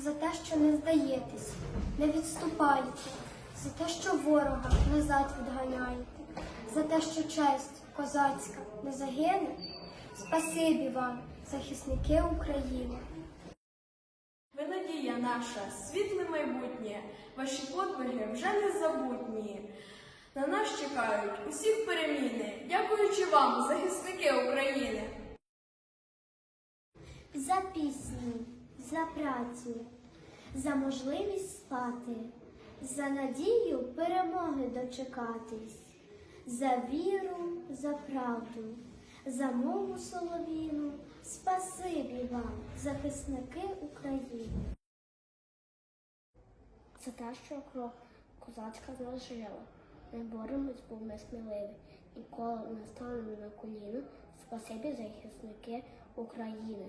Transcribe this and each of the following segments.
за те, що не здаєтесь, не відступаєте, за те, що ворога назад відганяєте, за те, що честь козацька не загине. Спасибі вам, захисники України. Ви надія наша, світле майбутнє, ваші подвиги вже не забутні. На нас чекають усіх переміни, дякуючи вам, захисники України. За пісню, за працю, за можливість спати, за надію перемоги дочекатись, за віру, за правду, за мову солов'їну, спасибі вам, захисники України. За те, що кров козацька з нас жила, ми боремось, бо ми сміливі, ніколи не станемо на коліна, спасибі захисники України.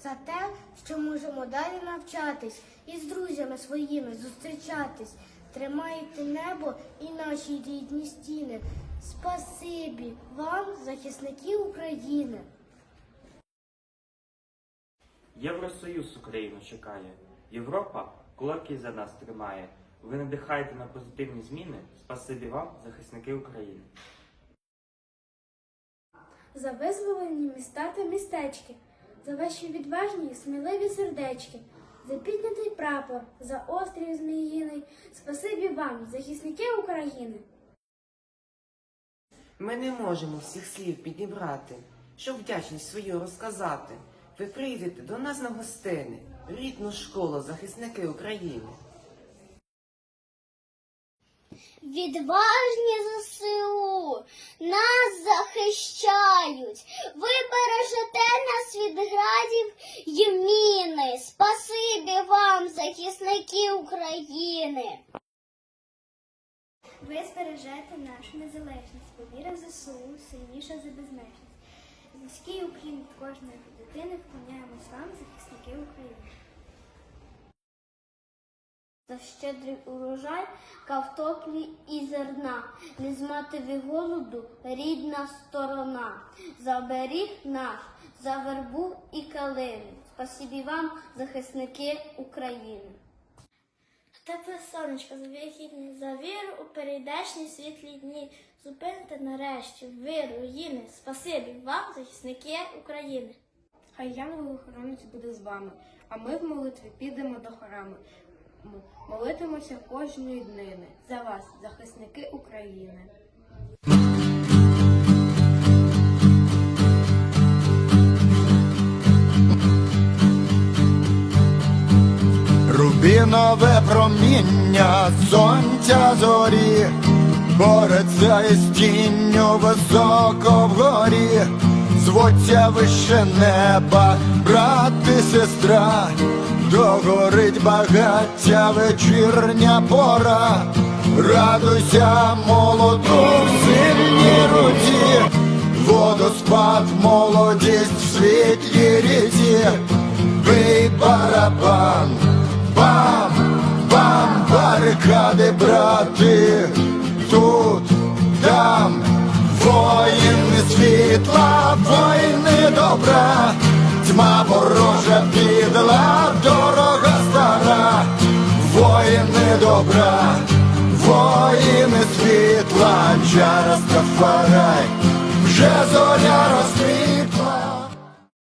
За те, що можемо далі навчатись і з друзями своїми зустрічатись, тримаєте небо і наші рідні стіни. Спасибі вам, захисники України. Євросоюз Україну чекає. Європа кулаки за нас тримає. Ви надихаєте на позитивні зміни. Спасибі вам, захисники України. За визволені міста та містечки, за ваші відважні і сміливі сердечки, за піднятий прапор, за острів Зміїний. Спасибі вам, захисники України. Ми не можемо всіх слів підібрати, щоб вдячність свою розказати. Ви прийдете до нас на гостини, рідну школу захисники України. Відважні ЗСУ нас захищають. Ви бережете нас від градів й міни. Спасибі вам, захисники України. Ви збережете нашу незалежність, бо віра в ЗСУ сильніша за безмежність. Низький уклін від кожної дитини вклоняємось вам, захисники України. За щедрий урожай картоплі і зерна, не змати голоду рідна сторона. За оберіг наш, за вербу і калину. Спасибі вам, захисники України. Тепле сонечко, за вихідні, за віру у перейдешні світлі дні. Зупините нарешті виру, руїни. Спасибі вам, захисники України. Хай янгол-охоронець буде з вами, а ми в молитві підемо до храму. Молитимося кожної днини за вас, захисники України. Рубінове проміння сонця зорі, бореться із тінню високо вгорі, звуться вище неба, брат і сестра, догорить багаття вечірня пора, радуйся молоду в сильній руці, водоспад, молодість в світлій ріці, бий барабан. Бам, бам, барикади, брати, воїни світла, воїни добра, тьма ворожа підла, дорога стара, воїни добра, воїни світла, чара Стафарай, вже розквітла.